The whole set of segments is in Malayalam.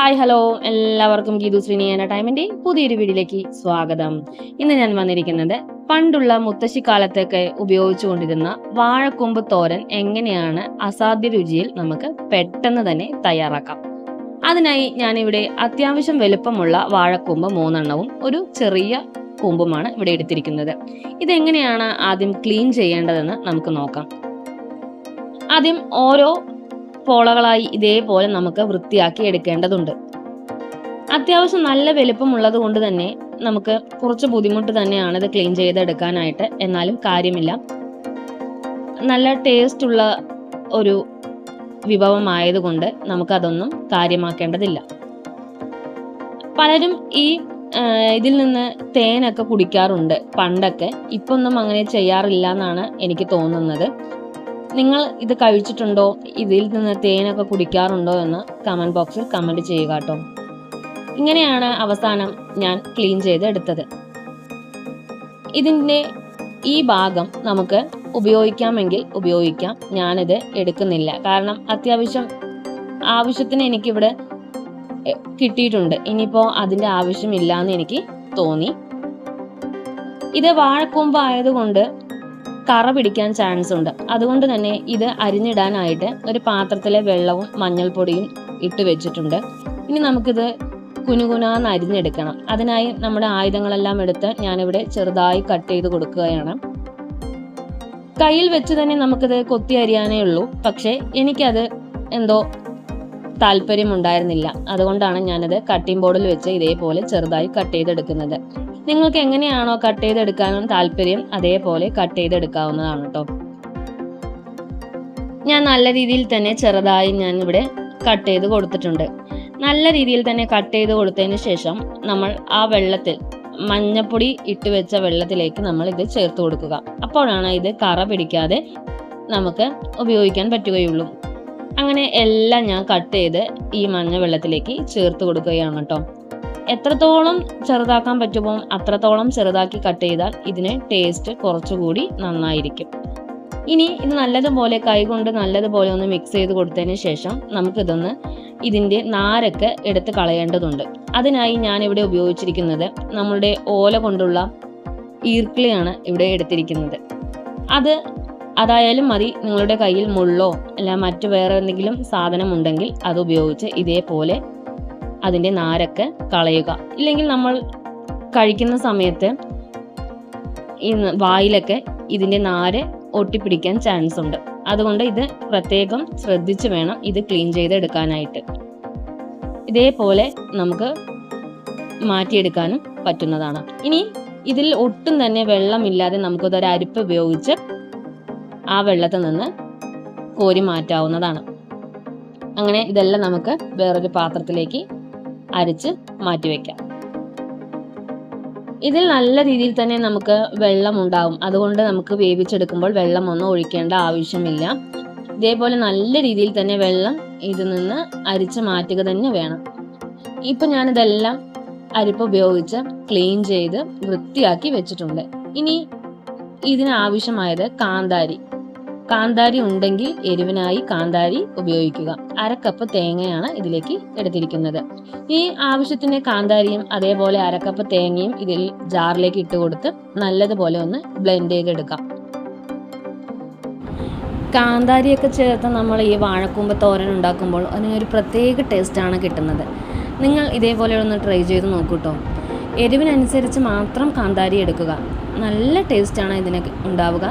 ഹായ് ഹലോ എല്ലാവർക്കും ഗീതു ശ്രീനിയാന ടൈമിന്റെ പുതിയൊരു വീഡിയോയിലേക്ക് സ്വാഗതം. ഇന്ന് ഞാൻ വന്നിരിക്കുന്നത് പണ്ടുള്ള മുത്തശ്ശി കാലത്തൊക്കെ ഉപയോഗിച്ചുകൊണ്ടിരുന്ന വാഴക്കൊമ്പ് തോരൻ എങ്ങനെയാണ് അസാധ്യ രുചിയിൽ നമുക്ക് പെട്ടെന്ന് തന്നെ തയ്യാറാക്കാം. അതിനായി ഞാനിവിടെ അത്യാവശ്യം വലുപ്പമുള്ള വാഴക്കൊമ്പ് മൂന്നെണ്ണവും ഒരു ചെറിയ കൊമ്പുമാണ് ഇവിടെ എടുത്തിരിക്കുന്നത്. ഇതെങ്ങനെയാണ് ആദ്യം ക്ലീൻ ചെയ്യേണ്ടതെന്ന് നമുക്ക് നോക്കാം. ആദ്യം ഓരോ പോളകളായി ഇതേപോലെ നമുക്ക് വൃത്തിയാക്കി എടുക്കേണ്ടതുണ്ട്. അത്യാവശ്യം നല്ല വലുപ്പമുള്ളത് കൊണ്ട് തന്നെ നമുക്ക് കുറച്ച് ബുദ്ധിമുട്ട് തന്നെയാണ് ഇത് ക്ലീൻ ചെയ്തെടുക്കാനായിട്ട്. എന്നാലും കാര്യമില്ല. നല്ല ടേസ്റ്റ് ഉള്ള ഒരു വിഭവമായതുകൊണ്ട് നമുക്കതൊന്നും കാര്യമാക്കേണ്ടതില്ല. പലരും ഈ ഇതിൽ നിന്ന് തേനൊക്കെ കുടിക്കാറുണ്ട് പണ്ടൊക്കെ. ഇപ്പൊന്നും അങ്ങനെ ചെയ്യാറില്ല എന്നാണ് എനിക്ക് തോന്നുന്നത്. നിങ്ങൾ ഇത് കഴിച്ചിട്ടുണ്ടോ? ഇതിൽ നിന്ന് തേനൊക്കെ കുടിക്കാറുണ്ടോ എന്ന് കമന്റ് ബോക്സിൽ കമന്റ് ചെയ്യുക കേട്ടോ. ഇങ്ങനെയാണ് അവസാനം ഞാൻ ക്ലീൻ ചെയ്ത് എടുത്തത്. ഇതിന്റെ ഈ ഭാഗം നമുക്ക് ഉപയോഗിക്കാമെങ്കിൽ ഉപയോഗിക്കാം. ഞാനിത് എടുക്കുന്നില്ല. കാരണം അത്യാവശ്യം ആവശ്യത്തിന് എനിക്കിവിടെ കിട്ടിയിട്ടുണ്ട്. ഇനിയിപ്പോൾ അതിന്റെ ആവശ്യമില്ല എന്ന് എനിക്ക് തോന്നി. ഇത് വാഴക്കൊമ്പ് ആയതുകൊണ്ട് കറ പിടിക്കാൻ ചാൻസ് ഉണ്ട്. അതുകൊണ്ട് തന്നെ ഇത് അരിഞ്ഞിടാനായിട്ട് ഒരു പാത്രത്തിലെ വെള്ളവും മഞ്ഞൾപ്പൊടിയും ഇട്ട് വെച്ചിട്ടുണ്ട്. ഇനി നമുക്കിത് കുനുകുനാന്ന് അരിഞ്ഞെടുക്കണം. അതിനായി നമ്മുടെ ആയുധങ്ങളെല്ലാം എടുത്ത് ഞാനിവിടെ ചെറുതായി കട്ട് ചെയ്ത് കൊടുക്കുകയാണ്. കയ്യിൽ വെച്ച് തന്നെ നമുക്കിത് കൊത്തി അരിയാനേ ഉള്ളൂ. പക്ഷേ എനിക്കത് എന്തോ താല്പര്യമുണ്ടായിരുന്നില്ല. അതുകൊണ്ടാണ് ഞാനത് കട്ടിംഗ് ബോർഡിൽ വെച്ച് ഇതേപോലെ ചെറുതായി കട്ട് ചെയ്തെടുക്കുന്നത്. നിങ്ങൾക്ക് എങ്ങനെയാണോ കട്ട് ചെയ്തെടുക്കാനും താല്പര്യം അതേപോലെ കട്ട് ചെയ്തെടുക്കാവുന്നതാണ് കേട്ടോ ഞാൻ നല്ല രീതിയിൽ തന്നെ ചെറുതായി ഞാൻ ഇവിടെ കട്ട് ചെയ്ത് കൊടുത്തിട്ടുണ്ട്. നല്ല രീതിയിൽ തന്നെ കട്ട് ചെയ്ത് കൊടുത്തതിന് ശേഷം നമ്മൾ ആ വെള്ളത്തിൽ മഞ്ഞപ്പൊടി ഇട്ട് വെച്ച വെള്ളത്തിലേക്ക് നമ്മൾ ഇത് ചേർത്ത് കൊടുക്കുക. അപ്പോഴാണ് ഇത് കറ പിടിക്കാതെ നമുക്ക് ഉപയോഗിക്കാൻ പറ്റുകയുള്ളൂ. അങ്ങനെ എല്ലാം ഞാൻ കട്ട് ചെയ്ത് ഈ മഞ്ഞ വെള്ളത്തിലേക്ക് ചേർത്ത് കൊടുക്കുകയാണ് കേട്ടോ. എത്രത്തോളം ചെറുതാക്കാൻ പറ്റുമോ അത്രത്തോളം ചെറുതാക്കി കട്ട് ചെയ്താൽ ഇതിന് ടേസ്റ്റ് കുറച്ചുകൂടി നന്നായിരിക്കും. ഇനി ഇത് നല്ലതുപോലെ കൈകൊണ്ട് നല്ലതുപോലെ ഒന്ന് മിക്സ് ചെയ്ത് കൊടുത്തതിന് ശേഷം നമുക്കിതൊന്ന് ഇതിന്റെ നാരൊക്കെ എടുത്ത് കളയേണ്ടതുണ്ട്. അതിനായി ഞാൻ ഇവിടെ ഉപയോഗിച്ചിരിക്കുന്നത് നമ്മളുടെ ഓല കൊണ്ടുള്ള ഈർക്കിളിയാണ് ഇവിടെ എടുത്തിരിക്കുന്നത്. അത് അതായാലും മതി നിങ്ങളുടെ കയ്യിൽ മുള്ളോ അല്ല മറ്റു വേറെ എന്തെങ്കിലും സാധനം ഉണ്ടെങ്കിൽ അത് ഉപയോഗിച്ച് ഇതേപോലെ അതിന്റെ നാരൊക്കെ കളയുക. ഇല്ലെങ്കിൽ നമ്മൾ കഴിക്കുന്ന സമയത്ത് ഈ വായിലൊക്കെ ഇതിന്റെ നാര് ഒട്ടിപ്പിടിക്കാൻ ചാൻസ് ഉണ്ട് അതുകൊണ്ട് ഇത് പ്രത്യേകം ശ്രദ്ധിച്ച് വേണം ഇത് ക്ലീൻ ചെയ്തെടുക്കാനായിട്ട്. ഇതേപോലെ നമുക്ക് മാറ്റിയെടുക്കാനും പറ്റുന്നതാണ്. ഇനി ഇതിൽ ഒട്ടും തന്നെ വെള്ളമില്ലാതെ നമുക്കിതൊരു അരിപ്പ് ഉപയോഗിച്ച് ആ വെള്ളത്തിൽ നിന്ന് കോരി മാറ്റാവുന്നതാണ്. അങ്ങനെ ഇതെല്ലാം നമുക്ക് വേറൊരു പാത്രത്തിലേക്ക് അരിച്ച് മാറ്റിവെക്കാം ഇതിൽ നല്ല രീതിയിൽ തന്നെ നമുക്ക് വെള്ളം ഉണ്ടാവും. അതുകൊണ്ട് നമുക്ക് വേവിച്ചെടുക്കുമ്പോൾ വെള്ളം ഒന്നും ഒഴിക്കേണ്ട ആവശ്യമില്ല. ഇതേപോലെ നല്ല രീതിയിൽ തന്നെ വെള്ളം ഇതിൽ നിന്ന് അരിച്ച് മാറ്റുക തന്നെ വേണം. ഇപ്പൊ ഞാനിതെല്ലാം അരിപ്പ് ഉപയോഗിച്ച് ക്ലീൻ ചെയ്ത് വൃത്തിയാക്കി വെച്ചിട്ടുണ്ട്. ഇനി ഇതിനാവശ്യമായത് കാന്താരി. കാന്താരി ഉണ്ടെങ്കിൽ എരിവിനായി കാന്താരി ഉപയോഗിക്കുക. അര കപ്പ് തേങ്ങയാണ് ഇതിലേക്ക് എടുത്തിരിക്കുന്നത്. ഈ ആവശ്യത്തിന് കാന്താരിയും അതേപോലെ അരക്കപ്പ് തേങ്ങയും ഇതിൽ ജാറിലേക്ക് ഇട്ട് കൊടുത്ത് നല്ലതുപോലെ ഒന്ന് ബ്ലെൻഡ് ചെയ്തെടുക്കാം. കാന്താരിയൊക്കെ ചേർത്ത് നമ്മൾ ഈ വാഴക്കൂമ്പ് തോരൻ ഉണ്ടാക്കുമ്പോൾ അതിനൊരു പ്രത്യേക ടേസ്റ്റാണ് കിട്ടുന്നത്. നിങ്ങൾ ഇതേപോലെ ഒന്ന് ട്രൈ ചെയ്ത് നോക്കൂ കേട്ടോ എരിവിനനുസരിച്ച് മാത്രം കാന്താരി എടുക്കുക. നല്ല ടേസ്റ്റാണ് ഇതിന് ഉണ്ടാവുക.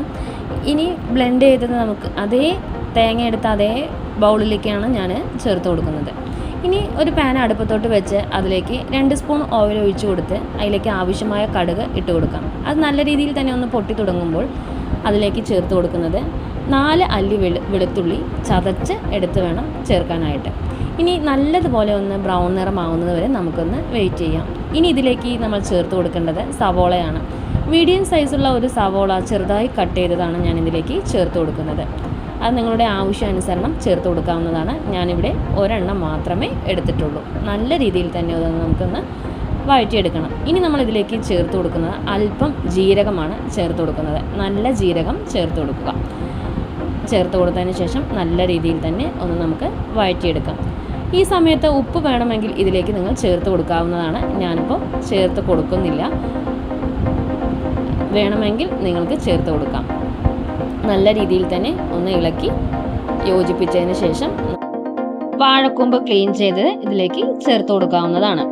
ഇനി ബ്ലെൻഡ് ചെയ്തത് നമുക്ക് അതേ തേങ്ങ എടുത്ത അതേ ബൗളിലേക്കാണ് ഞാൻ ചേർത്ത് കൊടുക്കുന്നത്. ഇനി ഒരു പാൻ അടുപ്പത്തോട്ട് വെച്ച് അതിലേക്ക് രണ്ട് സ്പൂൺ ഓയിൽ ഒഴിച്ചു കൊടുത്ത് അതിലേക്ക് ആവശ്യമായ കടുക് ഇട്ട് കൊടുക്കാം. അത് നല്ല രീതിയിൽ തന്നെ ഒന്ന് പൊട്ടി തുടങ്ങുമ്പോൾ അതിലേക്ക് ചേർത്ത് കൊടുക്കുന്നത് നാല് അല്ലി വെളു വെളുത്തുള്ളി ചതച്ച് എടുത്ത് വേണം ചേർക്കാനായിട്ട്. ഇനി നല്ലതുപോലെ ഒന്ന് ബ്രൗൺ നിറമാവുന്നത് വരെ നമുക്കൊന്ന് വെയിറ്റ് ചെയ്യാം. ഇനി ഇതിലേക്ക് നമ്മൾ ചേർത്ത് കൊടുക്കേണ്ടത് സവോളയാണ്. മീഡിയം സൈസുള്ള ഒരു സവോള ചെറുതായി കട്ട് ചെയ്തതാണ് ഞാൻ ഇതിലേക്ക് ചേർത്ത് കൊടുക്കുന്നത്. അത് നിങ്ങളുടെ ആവശ്യാനുസരണം ചേർത്ത് കൊടുക്കാവുന്നതാണ്. ഞാനിവിടെ ഒരെണ്ണം മാത്രമേ എടുത്തിട്ടുള്ളൂ. നല്ല രീതിയിൽ തന്നെ അത് നമുക്കൊന്ന് വഴറ്റിയെടുക്കണം. ഇനി നമ്മൾ ഇതിലേക്ക് ചേർത്ത് കൊടുക്കുന്നത് അല്പം ജീരകമാണ് ചേർത്ത് കൊടുക്കുന്നത്. നല്ല ജീരകം ചേർത്ത് കൊടുക്കുക. ചേർത്ത് കൊടുത്തതിന് ശേഷം നല്ല രീതിയിൽ തന്നെ ഒന്ന് നമുക്ക് വഴറ്റിയെടുക്കാം. ഈ സമയത്ത് ഉപ്പ് വേണമെങ്കിൽ ഇതിലേക്ക് നിങ്ങൾ ചേർത്ത് കൊടുക്കാവുന്നതാണ്. ഞാനിപ്പോൾ ചേർത്ത് കൊടുക്കുന്നില്ല. വേണമെങ്കിൽ നിങ്ങൾക്ക് ചേർത്ത് കൊടുക്കാം. നല്ല രീതിയിൽ തന്നെ ഒന്ന് ഇളക്കി യോജിപ്പിച്ചതിന് ശേഷം വാഴക്കൂമ്പ് ക്ലീൻ ചെയ്ത് ഇതിലേക്ക് ചേർത്ത് കൊടുക്കാവുന്നതാണ്.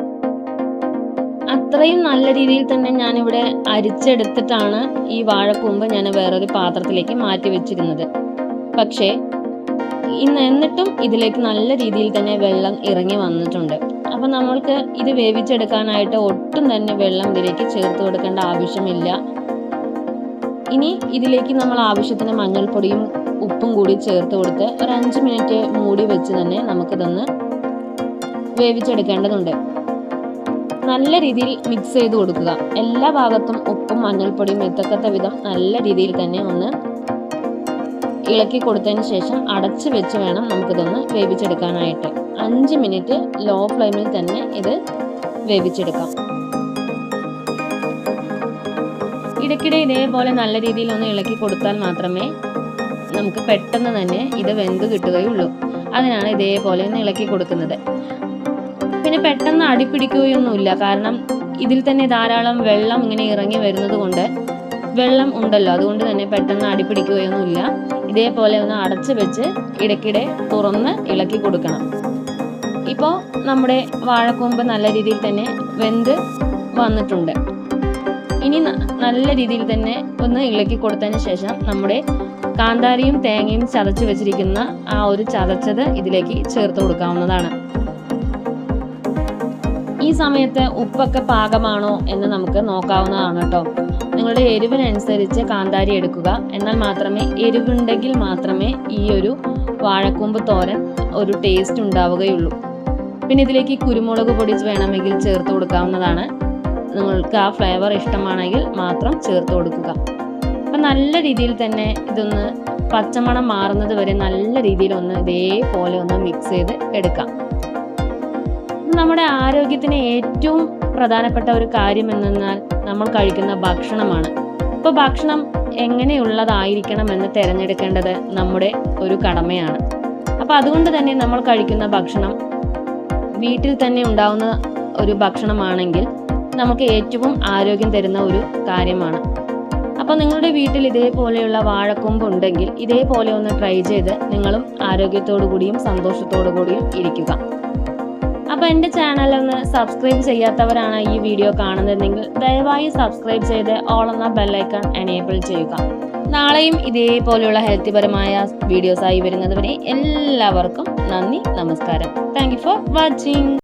അത്രയും നല്ല രീതിയിൽ തന്നെ ഞാനിവിടെ അരിച്ചെടുത്തിട്ടാണ് ഈ വാഴക്കൂമ്പ് ഞാൻ വേറൊരു പാത്രത്തിലേക്ക് മാറ്റി വെച്ചിരുന്നത്. പക്ഷേ ഇന്ന് എന്നിട്ടും ഇതിലേക്ക് നല്ല രീതിയിൽ തന്നെ വെള്ളം ഇറങ്ങി വന്നിട്ടുണ്ട്. അപ്പം നമ്മൾക്ക് ഇത് വേവിച്ചെടുക്കാനായിട്ട് ഒട്ടും തന്നെ വെള്ളം ഇതിലേക്ക് ചേർത്ത് കൊടുക്കേണ്ട ആവശ്യമില്ല. ഇനി ഇതിലേക്ക് നമ്മൾ ആവശ്യത്തിന് മഞ്ഞൾപ്പൊടിയും ഉപ്പും കൂടി ചേർത്ത് കൊടുത്ത് ഒരു അഞ്ച് മിനിറ്റ് മൂടി വെച്ച് തന്നെ നമുക്കിതൊന്ന് വേവിച്ചെടുക്കേണ്ടതുണ്ട്. നല്ല രീതിയിൽ മിക്സ് ചെയ്ത് കൊടുക്കുക. എല്ലാ ഭാഗത്തും ഉപ്പും മഞ്ഞൾപ്പൊടിയും എത്തക്കത്ത വിധം നല്ല രീതിയിൽ തന്നെ ഒന്ന് ഇളക്കി കൊടുത്തതിന് ശേഷം അടച്ച് വെച്ച് വേണം നമുക്കിതൊന്ന് വേവിച്ചെടുക്കാനായിട്ട്. അഞ്ച് മിനിറ്റ് ലോ ഫ്ലെയിമിൽ തന്നെ ഇത് വേവിച്ചെടുക്കാം. ഇടയ്ക്കിടെ ഇതേപോലെ നല്ല രീതിയിൽ ഒന്ന് ഇളക്കി കൊടുത്താൽ മാത്രമേ നമുക്ക് പെട്ടെന്ന് തന്നെ ഇത് വെന്ത് കിട്ടുകയുള്ളൂ. അതിനാണ് ഇതേപോലെ ഒന്ന് ഇളക്കി കൊടുക്കുന്നത്. പിന്നെ പെട്ടെന്ന് അടിപ്പിടിക്കുകയൊന്നുമില്ല കാരണം ഇതിൽ തന്നെ ധാരാളം വെള്ളം ഇങ്ങനെ ഇറങ്ങി വരുന്നത് കൊണ്ട് വെള്ളം ഉണ്ടല്ലോ. അതുകൊണ്ട് തന്നെ പെട്ടെന്ന് അടിപ്പിടിക്കുകയൊന്നുമില്ല ഇതേപോലെ ഒന്ന് അടച്ചു വെച്ച് ഇടയ്ക്കിടെ തുറന്ന് ഇളക്കി കൊടുക്കണം. ഇപ്പോൾ നമ്മുടെ വാഴക്കൊമ്പ് നല്ല രീതിയിൽ തന്നെ വെന്ത് വന്നിട്ടുണ്ട്. ഇനി നല്ല രീതിയിൽ തന്നെ ഒന്ന് ഇളക്കി കൊടുത്തതിന് ശേഷം നമ്മുടെ കാന്താരിയും തേങ്ങയും ചതച്ച് വെച്ചിരിക്കുന്ന ആ ഒരു ചതച്ചത് ഇതിലേക്ക് ചേർത്ത് കൊടുക്കാവുന്നതാണ്. ഈ സമയത്ത് ഉപ്പൊക്കെ പാകമാണോ എന്ന് നമുക്ക് നോക്കാവുന്നതാണ് കേട്ടോ. നിങ്ങളുടെ എരിവിനനുസരിച്ച് കാന്താരി എടുക്കുക. എന്നാൽ മാത്രമേ എരിവുണ്ടെങ്കിൽ മാത്രമേ ഈ ഒരു വാഴക്കൂമ്പ് തോരൻ ഒരു ടേസ്റ്റ് ഉണ്ടാവുകയുള്ളൂ. പിന്നെ ഇതിലേക്ക് കുരുമുളക് പൊടി വേണമെങ്കിൽ ചേർത്ത് കൊടുക്കാവുന്നതാണ്. നിങ്ങൾക്ക് ആ ഫ്ലേവർ ഇഷ്ടമാണെങ്കിൽ മാത്രം ചേർത്ത് കൊടുക്കുക. അപ്പം നല്ല രീതിയിൽ തന്നെ ഇതൊന്ന് പച്ചമണം മാറുന്നത് വരെ നല്ല രീതിയിൽ ഒന്ന് ഇതേപോലെ ഒന്ന് മിക്സ് ചെയ്ത് എടുക്കാം. നമ്മുടെ ആരോഗ്യത്തിന് ഏറ്റവും പ്രധാനപ്പെട്ട ഒരു കാര്യം എന്നാൽ നമ്മൾ കഴിക്കുന്ന ഭക്ഷണമാണ്. ഇപ്പോൾ ഭക്ഷണം എങ്ങനെയുള്ളതായിരിക്കണം എന്ന് തിരഞ്ഞെടുക്കേണ്ടത് നമ്മുടെ ഒരു കടമയാണ്. അപ്പോൾ അതുകൊണ്ട് തന്നെ നമ്മൾ കഴിക്കുന്ന ഭക്ഷണം വീട്ടിൽ തന്നെ ഉണ്ടാവുന്ന ഒരു ഭക്ഷണമാണെങ്കിൽ നമുക്ക് ഏറ്റവും ആരോഗ്യം തരുന്ന ഒരു കാര്യമാണ്. അപ്പോൾ നിങ്ങളുടെ വീട്ടിൽ ഇതേപോലെയുള്ള വാഴക്കൊമ്പ് ഉണ്ടെങ്കിൽ ഇതേപോലെ ഒന്ന് ട്രൈ ചെയ്ത് നിങ്ങളും ആരോഗ്യത്തോടു കൂടിയും സന്തോഷത്തോടു കൂടിയും ഇരിക്കുക. അപ്പോൾ എന്റെ ചാനൽ ഒന്ന് സബ്സ്ക്രൈബ് ചെയ്യാത്തവരാണ് ഈ വീഡിയോ കാണുന്നതെങ്കിൽ ദയവായി സബ്സ്ക്രൈബ് ചെയ്ത് ഓൾ എന്ന ബെല്ലൈക്കൺ എനേബിൾ ചെയ്യുക. നാളെയും ഇതേപോലെയുള്ള ഹെൽത്തി പരമായ വീഡിയോസായി വരുന്നതുവരെ എല്ലാവർക്കും നന്ദി നമസ്കാരം. Thank for watching